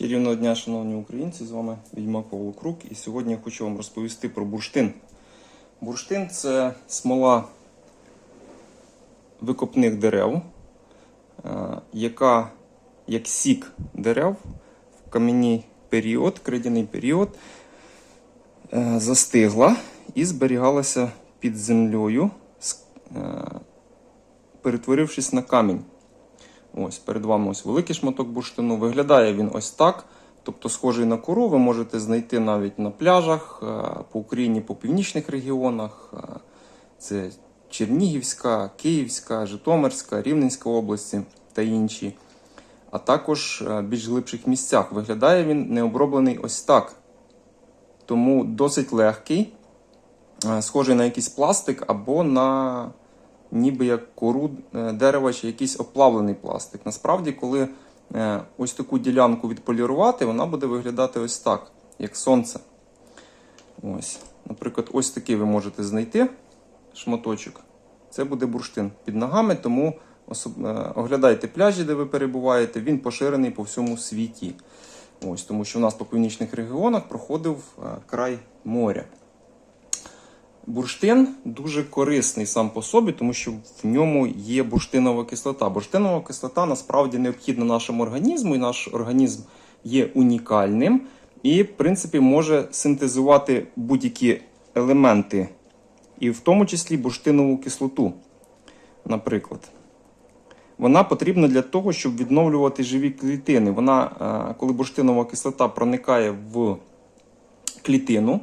Чарівного дня, шановні українці, з вами Відьмак Павло. І сьогодні я хочу вам розповісти про бурштин. Бурштин це смола викопних дерев, е, яка як сік дерев в кам'яний період, кридяний період, е, застигла і зберігалася під землею, е, перетворившись на камінь. Ось перед вами ось великий шматок бурштину. Виглядає він ось так. Тобто, схожий на кору, ви можете знайти навіть на пляжах е, по Україні, по північних регіонах. Е, Це Чернігівська, Київська, Житомирська, Рівненська області та інші. А також е, більш глибших місцях. Виглядає він необроблений ось так. Тому досить легкий, схожий на якийсь пластик або на ніби як кору е, дерева чи якийсь оплавлений пластик. Насправді, коли е, ось таку ділянку відполірувати, вона буде виглядати ось так, як сонце. Ось. Наприклад, ось такий ви можете знайти шматочок. Це буде бурштин під ногами, тому е, оглядайте пляжі, де ви перебуваєте, він поширений по всьому світі. Ось, тому що в нас по північних регіонах проходив край моря. Бурштин дуже корисний сам по собі, тому що в ньому є бурштинова кислота. Бурштинова кислота насправді необхідна нашому організму, і наш організм є унікальним і, в принципі, може синтезувати будь-які елементи, і в тому числі бурштинову кислоту, наприклад. Вона потрібна для того, щоб відновлювати живі клітини. Вона, е, коли бурштинова кислота проникає в клітину,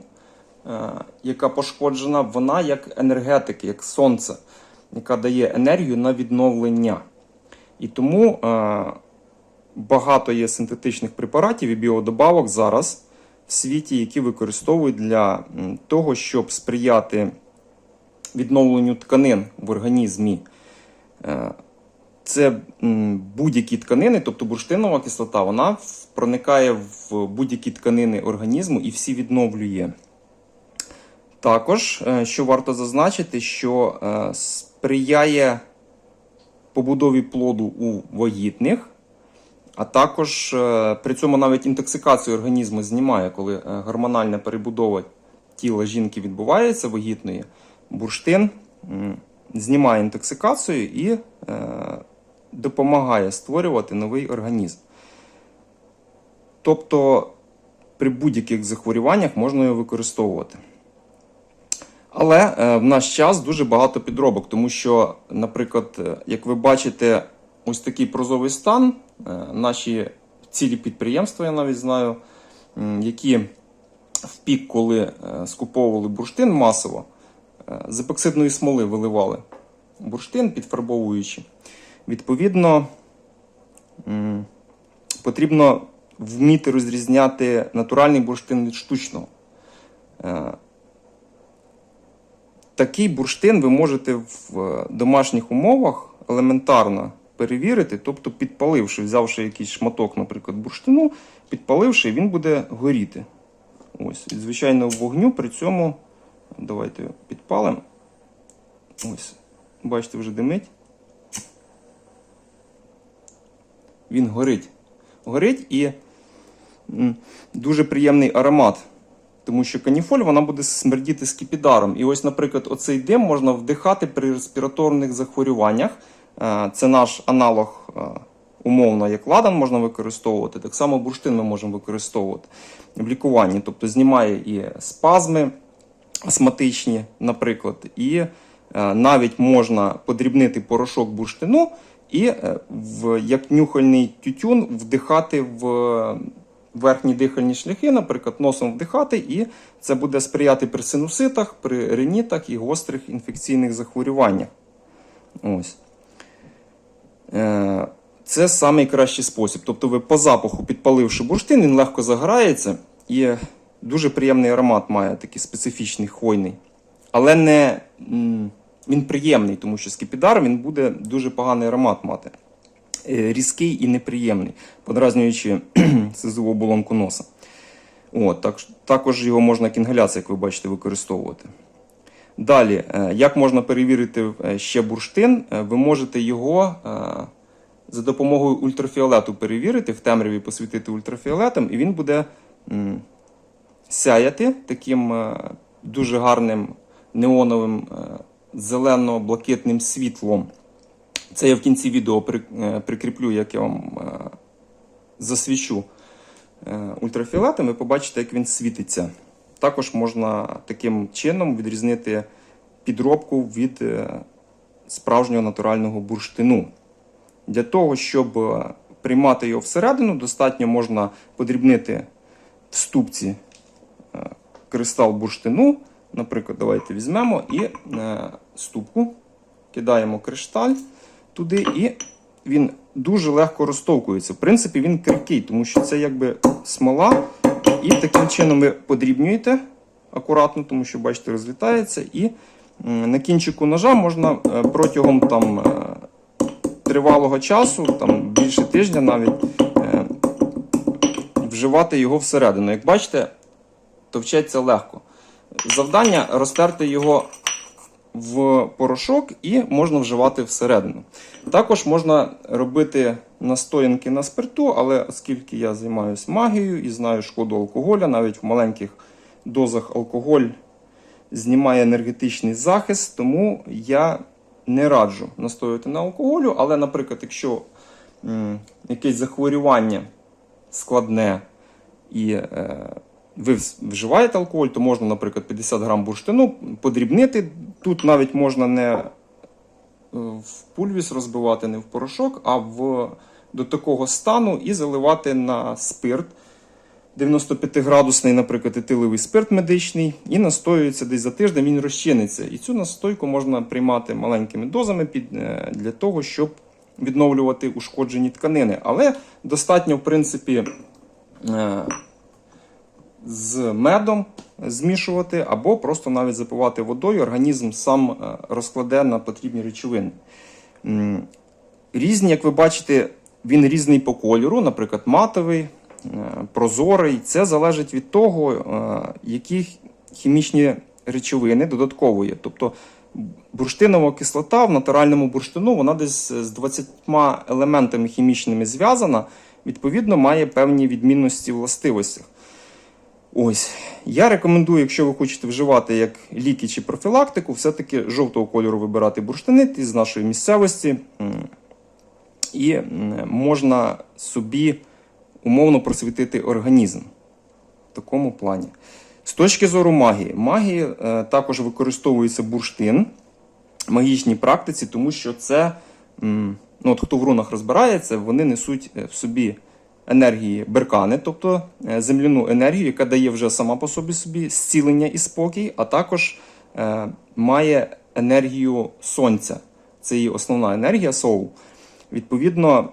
яка пошкоджена, вона як енергетик, як сонце, яка дає енергію на відновлення. І тому е, багато є синтетичних препаратів і біодобавок зараз в світі, які використовують для того, щоб сприяти відновленню тканин в організмі. Е, Це будь-які тканини, тобто бурштинова кислота, вона проникає в будь-які тканини організму і всі відновлює. Також, е, що варто зазначити, що е, сприяє побудові плоду у вагітних, а також е, при цьому навіть інтоксикацію організму знімає, коли гормональна перебудова тіла жінки відбувається вагітної, бурштин знімає інтоксикацію і допомагає створювати новий організм. Тобто при будь-яких захворюваннях можна його використовувати. Але е, в наш час дуже багато підробок, тому що, наприклад, е, як ви бачите, ось такий прозовий стан, е, наші цілі підприємства, я навіть знаю, які в пік, коли скуповували бурштин масово, з епоксидної смоли виливали бурштин, підфарбовуючи. Відповідно, потрібно вміти розрізняти натуральний бурштин від штучного. Такий бурштин ви можете в е, домашніх умовах елементарно перевірити, тобто підпаливши, взявши якийсь шматок, наприклад, бурштину, підпаливши, він буде горіти. Ось, від звичайного вогню при цьому, давайте підпалимо. Ось, бачите, вже димить. Він горить. Горить і дуже приємний аромат. Тому що каніфоль вона буде смердіти скіпідаром. І ось, наприклад, оцей дим можна вдихати при респіраторних захворюваннях. Е, Це наш аналог е, умовно, як ладан можна використовувати. Так само бурштин ми можемо використовувати в лікуванні. Тобто знімає і спазми астматичні, наприклад, і е, навіть можна подрібнити порошок бурштину і в, як нюхальний тютюн вдихати в верхні дихальні шляхи, наприклад, носом вдихати, і це буде сприяти при синуситах, при ринітах і гострих інфекційних захворюваннях. Ось. Е, Це найкращий спосіб. Тобто ви по запаху, підпаливши бурштин, він легко загорається і дуже приємний аромат має, такий специфічний хвойний. Але не, він приємний, тому що скипідар він буде дуже поганий аромат мати. Е, Різкий і неприємний, подразнюючи слизову оболонку носа. От, так, також його можна як інгаляція, як ви бачите, використовувати. Далі, е, як можна перевірити е, ще бурштин? Ви можете його за допомогою ультрафіолету перевірити, в темряві посвітити ультрафіолетом, і він буде сяяти таким дуже гарним неоновим зелено-блакитним світлом. Це я в кінці відео е, прикріплю, як я вам е, засвічу е, ультрафіолетом, ви побачите, як він світиться. Також можна таким чином відрізнити підробку від справжнього натурального бурштину. Для того, щоб приймати його всередину, достатньо можна подрібнити в ступці кристал бурштину. Наприклад, давайте візьмемо і ступку, кидаємо кришталь туди, і він дуже легко розтовкується. В принципі, він крихкий, тому що це якби смола. І таким чином ви подрібнюєте акуратно, тому що, бачите, розлітається. І на кінчику ножа можна е, протягом там, е, тривалого часу, там, більше тижня навіть, е, вживати його всередину. Як бачите, товчеться легко. Завдання розтерти його в порошок і можна вживати всередину. Також можна робити настоянки на спирту, але оскільки я займаюся магією і знаю шкоду алкоголя, навіть в маленьких дозах алкоголь знімає енергетичний захист, тому я не раджу настоювати на алкоголю. Але, наприклад, якщо м, якесь захворювання складне і е, ви вживаєте алкоголь, то можна, наприклад, 50 грам бурштину подрібнити. Тут навіть можна не е, в пульвіс розбивати, не в порошок, а в, до такого стану і заливати на спирт. 95-градусний, наприклад, етиловий спирт медичний, і настоюється десь за тиждень, він розчиниться. І цю настойку можна приймати маленькими дозами під, е, для того, щоб відновлювати ушкоджені тканини. Але достатньо, в принципі, е, з медом змішувати, або просто навіть запивати водою, організм сам е, розкладе на потрібні речовини. Різні, як ви бачите, він різний по кольору, наприклад, матовий, е, прозорий. Це залежить від того, е, які хімічні речовини додатково є. Тобто бурштинова кислота в натуральному бурштину вона десь з 20 елементами хімічними зв'язана, відповідно, має певні відмінності властивостях. Ось. Я рекомендую, якщо ви хочете вживати як ліки чи профілактику, все-таки жовтого кольору вибирати бурштини ті з нашої місцевості. І можна собі умовно просвітити організм в такому плані. З точки зору магії, магії е, також використовується бурштин в магічній практиці, тому що це, ну, от хто в рунах розбирається, вони несуть е, в собі енергії беркани, тобто е, земляну енергію, яка дає вже сама по собі собі зцілення і спокій, а також е, має енергію сонця. Це її основна енергія соул. Відповідно,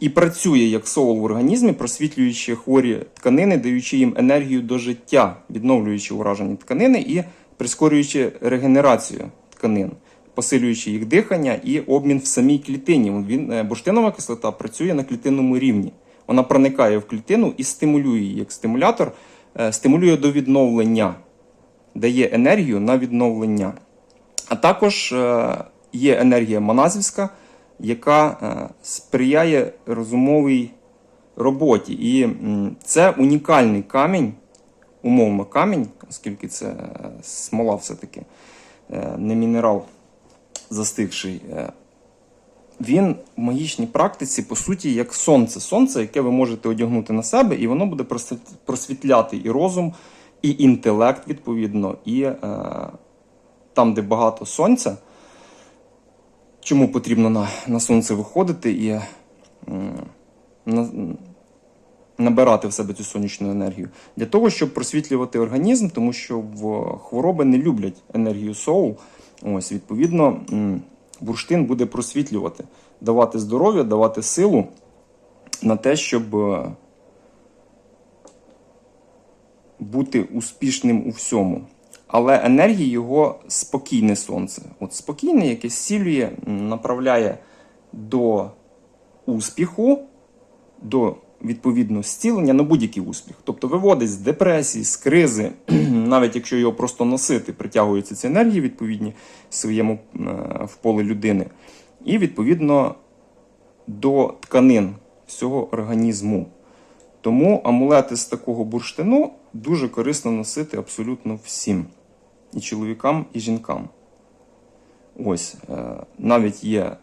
і працює як соул в організмі, просвітлюючи хворі тканини, даючи їм енергію до життя, відновлюючи уражені тканини і прискорюючи регенерацію тканин, посилюючи їх дихання і обмін в самій клітині. Він, е, бурштинова кислота працює на клітинному рівні. Вона проникає в клітину і стимулює її як стимулятор, е, стимулює до відновлення, дає енергію на відновлення. А також е, є енергія моназівська, яка е, сприяє розумовій роботі. І це унікальний камінь, умовно камінь, оскільки це смола все-таки, не мінерал застигший. Е, Він в магічній практиці, по суті, як сонце. Сонце, яке ви можете одягнути на себе, і воно буде просвітляти і розум, і інтелект, відповідно, і е, там, де багато сонця, чому потрібно на, на сонце виходити і м, на, набирати в себе цю сонячну енергію? Для того, щоб просвітлювати організм, тому що в хвороби не люблять енергію соул. Ось, відповідно, бурштин буде просвітлювати, давати здоров'я, давати силу на те, щоб е, бути успішним у всьому. Але енергія його спокійне сонце. От спокійне, яке зцілює, направляє до успіху, до відповідно зцілення на будь-який успіх. Тобто виводить з депресії, з кризи, навіть якщо його просто носити, притягуються ці енергії відповідні своєму е, в поле людини. І відповідно до тканин всього організму. Тому амулети з такого бурштину дуже корисно носити абсолютно всім. І чоловікам, і жінкам. Ось, е, навіть є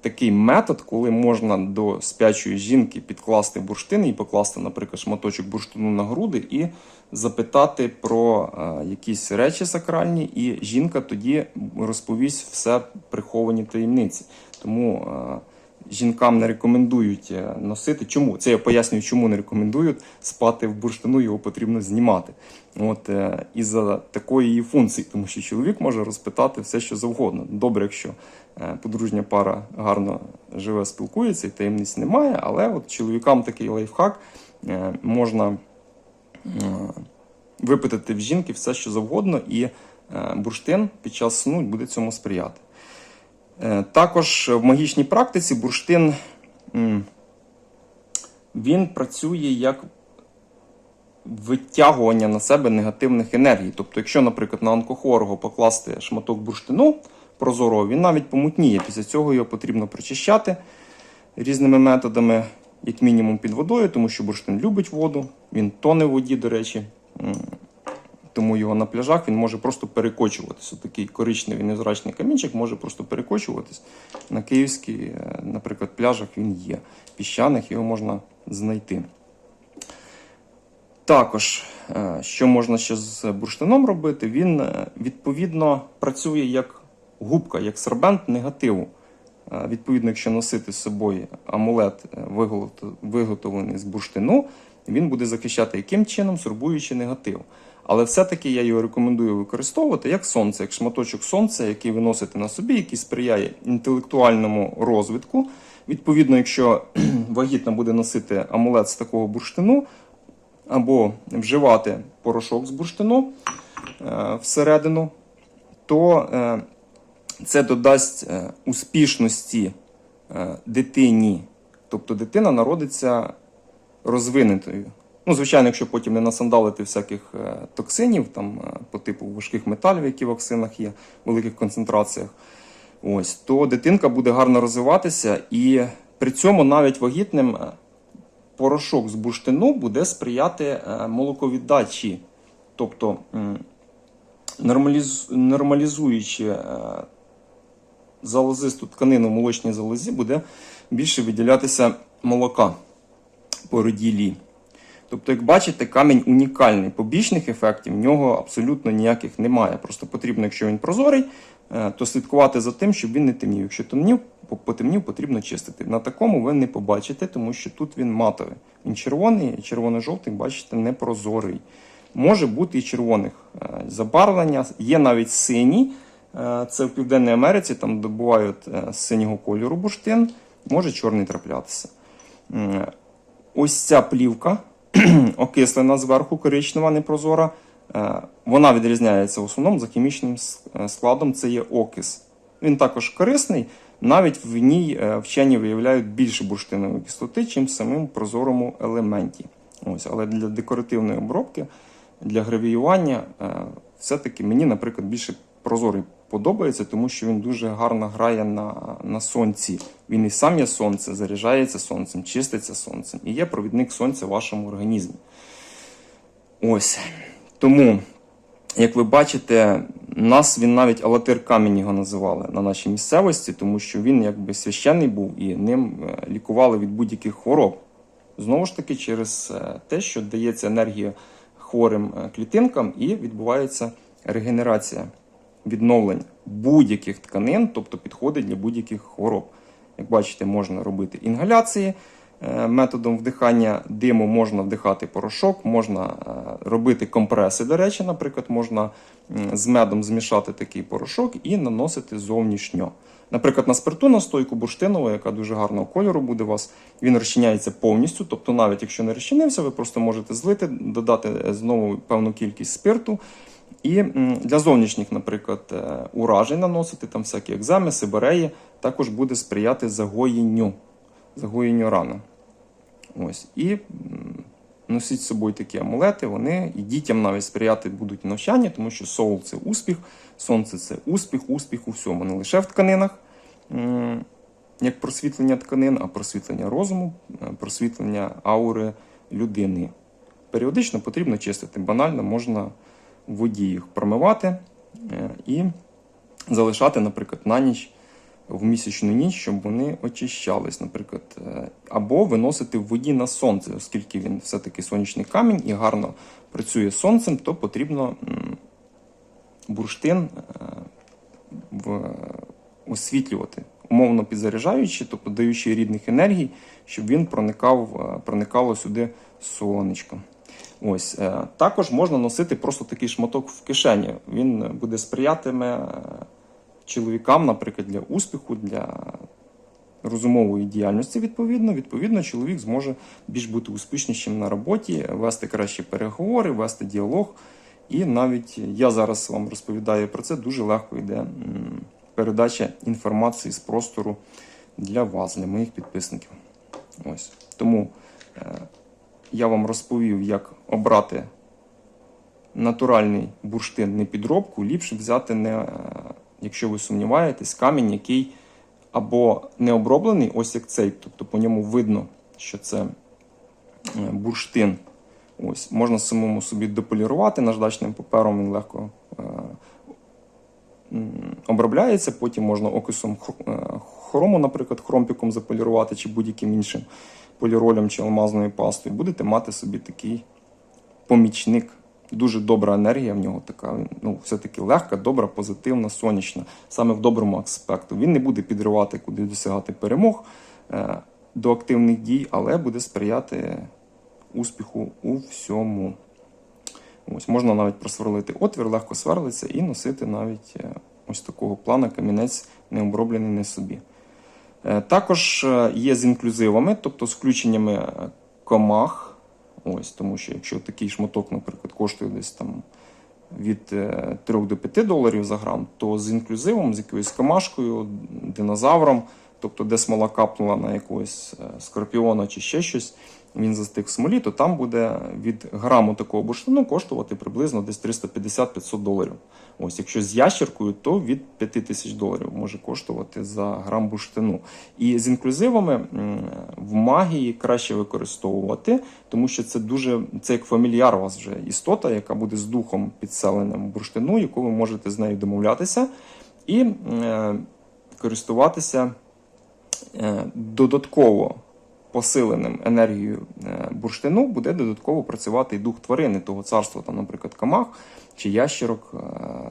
такий метод, коли можна до спячої жінки підкласти бурштин і покласти, наприклад, шматочок бурштину на груди і запитати про е, якісь речі сакральні, і жінка тоді розповість все приховані таємниці. Тому е, жінкам не рекомендують е, носити. Чому? Це я пояснюю, чому не рекомендують спати в бурштину, його потрібно знімати. От е, із-за такої її функції, тому що чоловік може розпитати все, що завгодно. Добре, якщо е, подружня пара гарно живе, спілкується і таємниць немає, але от чоловікам такий лайфхак можна випитати в жінки все, що завгодно, і бурштин під час сну буде цьому сприяти. Е, Також в магічній практиці бурштин він працює як витягування на себе негативних енергій. Тобто, якщо, наприклад, на онкохворого покласти шматок бурштину прозорого, він навіть помутніє. Після цього його потрібно прочищати різними методами, як мінімум під водою, тому що бурштин любить воду, він тоне в воді, до речі. Тому його на пляжах він може просто перекочуватися. Такий коричневий невзрачний камінчик може просто перекочуватись. На київській, е, наприклад, пляжах він є. Піщаних його можна знайти. Також, е, що можна ще з бурштином робити, він е, відповідно працює як губка, як сербент негативу. Відповідно, якщо носити з собою амулет, виготовлений з бурштину, він буде захищати яким чином, сорбуючи негатив. Але все-таки я його рекомендую використовувати як сонце, як шматочок сонця, який ви носите на собі, який сприяє інтелектуальному розвитку. Відповідно, якщо вагітна буде носити амулет з такого бурштину, або вживати порошок з бурштину е, всередину, то е, це додасть е, успішності е, дитині. Тобто дитина народиться розвинутою. Ну, звичайно, якщо потім не насандалити всяких е, токсинів, там, е, по типу важких металів, які в вакцинах є, в великих концентраціях, ось, то дитинка буде гарно розвиватися, і при цьому навіть вагітним е, порошок з бурштину буде сприяти молоковіддачі. Тобто, нормалізуючи залозисту тканину в молочній залозі, буде більше виділятися молока по роділі. Тобто, як бачите, камінь унікальний. Побічних ефектів в нього абсолютно ніяких немає. Просто потрібно, якщо він прозорий, е, то слідкувати за тим, щоб він не темнів. Якщо темнів, потемнів, потрібно чистити. На такому ви не побачите, тому що тут він матовий. Він червоний, червоно-жовтий, бачите, не прозорий. Може бути і червоних е, забарвлення. Є навіть синій. Е, Це в Південній Америці, там добувають синього кольору бурштин, може чорний траплятися. Ось ця плівка окислена зверху, коричнева, непрозора. Е, Вона відрізняється в основному за хімічним е, складом. Це є окис. Він також корисний, навіть в ній е, вчені виявляють більше бурштинової кислоти, чим в самому прозорому елементі. Ось, але для декоративної обробки, для гравіювання, все-таки мені, наприклад, більше прозорий подобається, тому що він дуже гарно грає на, на сонці. Він і сам є сонце, заряджається сонцем, чиститься сонцем і є провідник сонця в вашому організмі. Ось. Тому, як ви бачите, нас він навіть Алатир камінь його називали на нашій місцевості, тому що він якби священний був і ним е, лікували від будь-яких хвороб. Знову ж таки, через е, те, що дається енергія хворим е, клітинкам і відбувається регенерація, відновлення будь-яких тканин, тобто підходить для будь-яких хвороб. Як бачите, можна робити інгаляції е, методом вдихання диму, можна вдихати порошок, можна е, робити компреси. До речі, наприклад, можна з медом змішати такий порошок і наносити зовнішньо. Наприклад, на спирту настойку бурштинову, яка дуже гарного кольору буде у вас, він розчиняється повністю. Тобто, навіть якщо не розчинився, ви просто можете злити, додати е, знову певну кількість спирту. І для зовнішніх, наприклад, е, уражень наносити там всякі екземи, сибиреї, також буде сприяти загоєнню, загоєнню рани. Ось. І носіть з собою такі амулети, вони і дітям навіть сприяти будуть навчання, тому що соул це успіх, сонце це успіх, успіх у всьому, не лише в тканинах. Як просвітлення тканин, а просвітлення розуму, е, просвітлення аури людини. Періодично потрібно чистити. Банально можна в воді їх промивати е, і залишати, наприклад, на ніч в місячну ніч, щоб вони очищались, наприклад, Е, або виносити в воді на сонце, оскільки він все-таки сонячний камінь і гарно працює сонцем, то потрібно бурштин е, освітлювати, умовно підзаряджаючи, тобто даючи рідних енергій, щоб він проникав, проникало сюди сонечко. Ось е, також можна носити просто такий шматок в кишені. Він буде сприятиме е, чоловікам, наприклад, для успіху, для розумової діяльності. Відповідно, відповідно, чоловік зможе більш бути успішнішим на роботі, вести кращі переговори, вести діалог. І навіть я зараз вам розповідаю про це, дуже легко йде передача інформації з простору для вас, для моїх підписників. Ось. Тому е, я вам розповів, як обрати натуральний бурштин, не підробку, ліпше взяти, не, е, якщо ви сумніваєтесь, камінь, який або не оброблений, ось як цей, тобто по ньому видно, що це е, бурштин. Ось, можна самому собі деполірувати наждачним папером, він легко е, обробляється. Потім можна окисом е, хрому, наприклад, хромпіком заполірувати чи будь-яким іншим поліролем чи алмазною пастою. Будете мати собі такий помічник. Дуже добра енергія в нього така. Ну, все-таки легка, добра, позитивна, сонячна, саме в доброму аспекту. Він не буде підривати, куди досягати перемог е, до активних дій, але буде сприяти успіху у всьому. Ось, можна навіть просверлити отвір, легко сверлиться і носити навіть е, ось такого плана камінець не оброблений не собі. Е, Також є з інклюзивами, тобто з включеннями комах. Ось, тому що якщо такий шматок, наприклад, коштує десь там від е, 3 до 5 доларів за грам, то з інклюзивом, з якоюсь камашкою, динозавром, тобто де смола капнула на якогось е, скорпіона чи ще щось, він застиг в смолі, то там буде від граму такого бурштину коштувати приблизно десь 350-500 доларів. Ось, якщо з ящеркою, то від 5 тисяч доларів може коштувати за грам бурштину. І з інклюзивами в магії краще використовувати, тому що це дуже це як фамільяр у вас вже істота, яка буде з духом підселеним бурштину, яку ви можете з нею домовлятися і е, користуватися додатково посиленим енергією е, бурштину буде додатково працювати і дух тварини того царства, там, наприклад, камах чи ящерок. Е,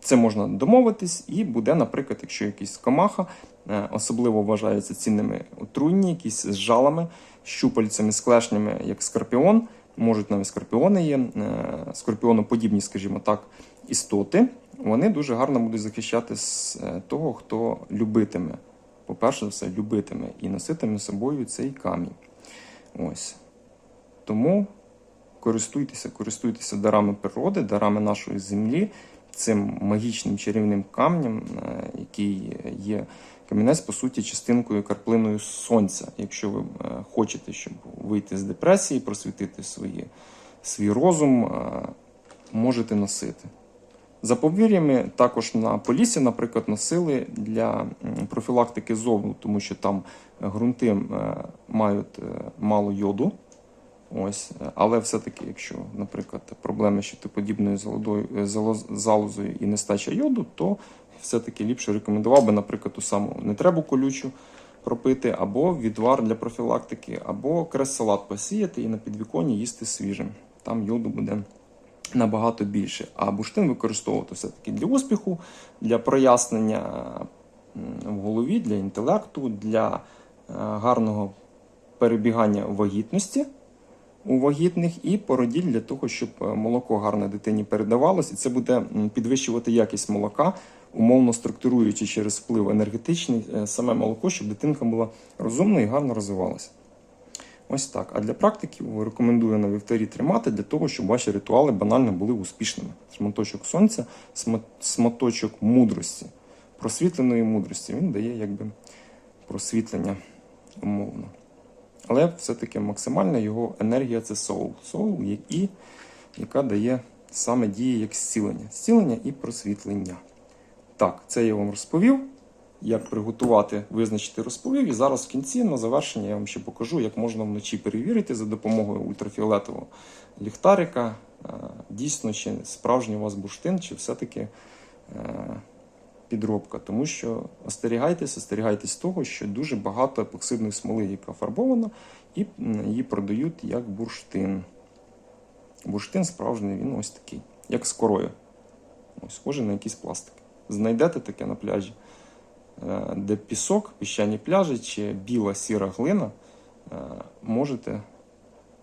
Це можна домовитись, і буде, наприклад, якщо якийсь комаха е, особливо вважаються цінними отруйні, якісь з жалами, щупальцями, з клешнями, як скорпіон, можуть навіть скорпіони є, е, скорпіоноподібні, скажімо так, істоти. Вони дуже гарно будуть захищати з е, того, хто любитиме. По-перше, все, любитиме і носитиме собою цей камінь. Ось. Тому користуйтеся, користуйтеся дарами природи, дарами нашої землі, цим магічним чарівним камнем, е, який є камінець, по суті, частинкою карплиною сонця. Якщо ви е, хочете, щоб вийти з депресії, просвітити свої, свій розум, е, можете носити. За повір'ями, також на Полісі, наприклад, носили для профілактики зовну, тому що там е, ґрунти е, мають е, мало йоду. Ось, але все-таки, якщо, наприклад, проблеми з щитоподібною залозою, і нестача йоду, то все-таки ліпше рекомендував би, наприклад, ту саму нетребу колючу пропити, або відвар для профілактики, або крес-салат посіяти і на підвіконні їсти свіжим. Там йоду буде набагато більше. А бурштин використовувати все-таки для успіху, для прояснення в голові, для інтелекту, для е, гарного перебігання вагітності у вагітних і породіль для того, щоб е, молоко гарне дитині передавалось, і це буде підвищувати якість молока, умовно структуруючи через вплив енергетичний е, саме молоко, щоб дитинка була розумна і гарно розвивалася. Ось так. А для практиків рекомендую на вівтарі тримати для того, щоб ваші ритуали банально були успішними. Шматочок сонця, шматочок мудрості, просвітленої мудрості. Він дає якби просвітлення умовно. Але все-таки максимальна його енергія це соул. Соул, і, яка дає саме діє як зцілення. Зцілення і просвітлення. Так, це я вам розповів. Як приготувати, визначити розповів. І зараз в кінці на завершення я вам ще покажу, як можна вночі перевірити за допомогою ультрафіолетового ліхтарика, е, дійсно чи справжній у вас бурштин, чи все-таки е, підробка. Тому що остерігайтеся, остерігайтесь того, що дуже багато епоксидної смоли, яка фарбована, і її продають як бурштин. Бурштин справжній, він ось такий, як з корою. Ось, схожий на якийсь пластик. Знайдете таке на пляжі, де пісок, піщані пляжі чи біла сіра глина, е, можете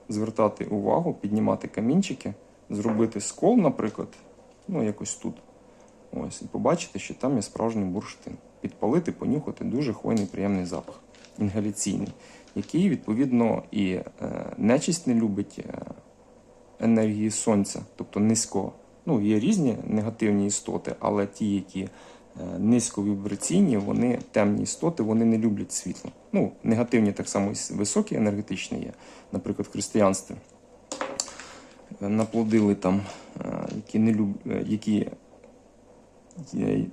звертати увагу, піднімати камінчики, зробити скол, наприклад, ну якось тут. Ось, і побачите, що там є справжній бурштин. Підпалити, понюхати дуже хвойний приємний запах, інгаляційний, який, відповідно, і е, нечисть не любить е, енергії сонця, тобто низько. Ну, є різні негативні істоти, але ті, які е, низьковібраційні, вони темні істоти, вони не люблять світло. Ну, негативні так само і високі енергетичні є. Наприклад, в християнстві е, наплодили там, е, які не люб... е, які е,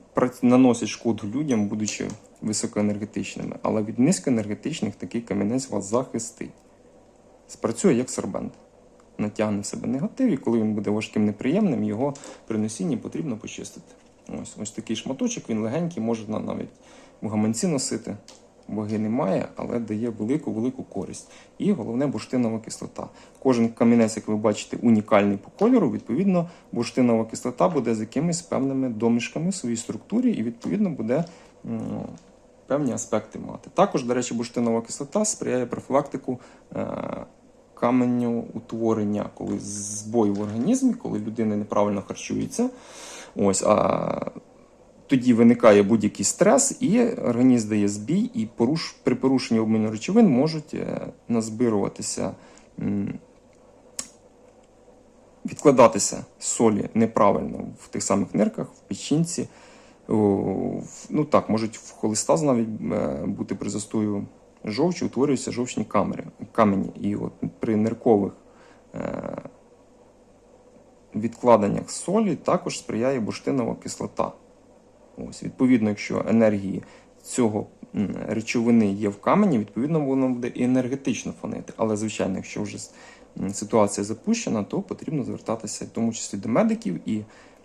наносять шкоду людям, будучи високоенергетичними. Але від низькоенергетичних такий камінець вас захистить. Спрацює як сорбент натягне в себе негатив, і коли він буде важким неприємним, його при носінні потрібно почистити. Ось ось такий шматочок, він легенький, можна навіть в гаманці носити. Ваги немає, але дає велику-велику користь. І головне бурштинова кислота. Кожен камінець, як ви бачите, унікальний по кольору. Відповідно, бурштинова кислота буде з якимись певними домішками в своїй структурі, і відповідно буде м, певні аспекти мати. Також, до речі, бурштинова кислота сприяє профілактику е, каменю утворення, коли збой в організмі, коли людина неправильно харчується. Ось, а тоді виникає будь-який стрес, і організм дає збій, і поруш, при порушенні обміну речовин можуть е, назбируватися, відкладатися солі неправильно в тих самих нирках, в печінці. Ну так, можуть в холестаз навіть е, бути при застою жовчі, утворюються жовчні камери, камені. І от при ниркових е, відкладеннях солі також сприяє бурштинова кислота. Ось, відповідно, якщо енергії цього речовини є в камені, відповідно, воно буде і енергетично фонити. Але, звичайно, якщо вже ситуація запущена, то потрібно звертатися в тому числі до медиків і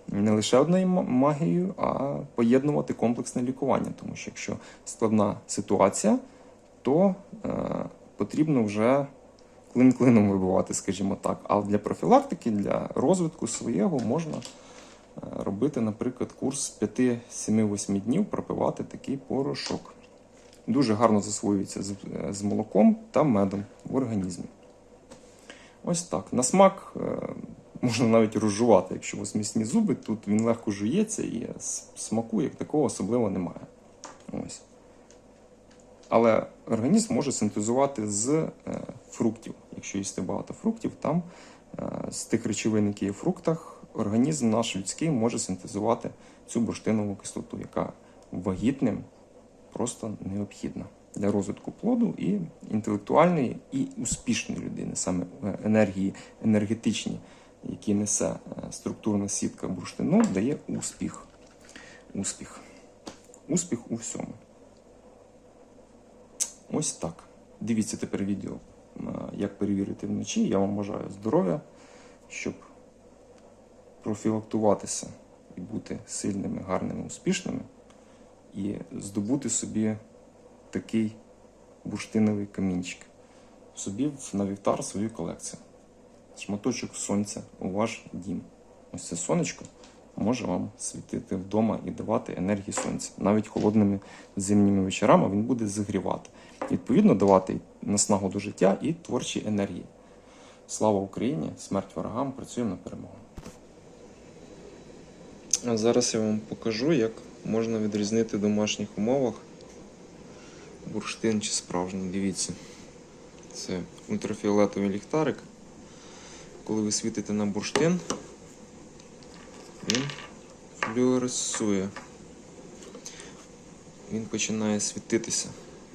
не лише одною магією, а поєднувати комплексне лікування. Тому що якщо складна ситуація, то е, потрібно вже клин клином вибивати, скажімо так. А для профілактики, для розвитку свого можна е, робити, наприклад, курс 5-7-8 днів, пропивати такий порошок. Дуже гарно засвоюється з, е, з молоком та медом в організмі. Ось так. На смак е, можна навіть розжувати, якщо у вас міцні зуби, тут він легко жується і смаку як такого особливо немає. Ось. Але організм може синтезувати з е, фруктів. Якщо їсти багато фруктів, там е, з тих речовин, які є в фруктах, організм наш людський може синтезувати цю бурштинову кислоту, яка вагітним просто необхідна для розвитку плоду і інтелектуальної, і успішної людини, саме енергії енергетичні, які несе е, структурна сітка бурштину, дає успіх. Успіх. Успіх у всьому. Ось так. Дивіться тепер відео, е, як перевірити вночі. Я вам бажаю здоров'я, щоб профілактуватися і бути сильними, гарними, успішними, і здобути собі такий бурштиновий камінчик. Собі на вівтар свою колекцію. Шматочок сонця у ваш дім. Ось це сонечко може вам світити вдома і давати енергію сонця. Навіть холодними зимніми вечорами він буде зігрівати. Відповідно, давати наснагу до життя і творчі енергії. Слава Україні! Смерть ворогам! Працюємо на перемогу. А зараз я вам покажу, як можна відрізнити в домашніх умовах бурштин чи справжній. Дивіться. Це ультрафіолетовий ліхтарик. Коли ви світите на бурштин, він флюоресує. Він починає світитися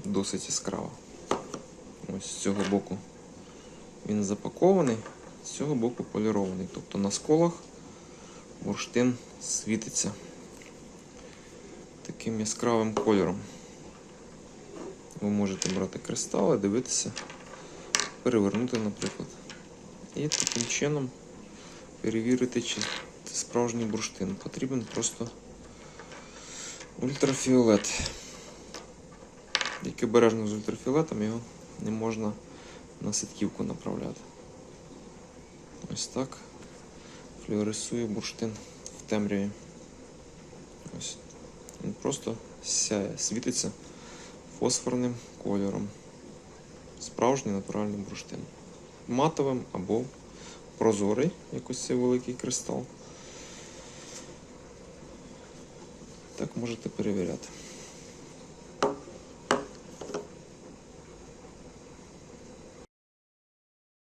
досить яскраво. Ось з цього боку він запакований, з цього боку полірований. Тобто на сколах бурштин світиться. таким яскравим кольором. Ви можете брати кристали, дивитися, перевернути, наприклад. І таким чином перевірити, чи це справжній бурштин. Потрібен просто ультрафіолет. Тільки обережно з ультрафіолетом його не можна на ситківку направляти. Ось так флюоресує бурштин в темряві. Ось. Він просто сяє, світиться фосфорним кольором. Справжній натуральний бурштин. Матовим або прозорий, як ось цей великий кристал. Так можете перевіряти.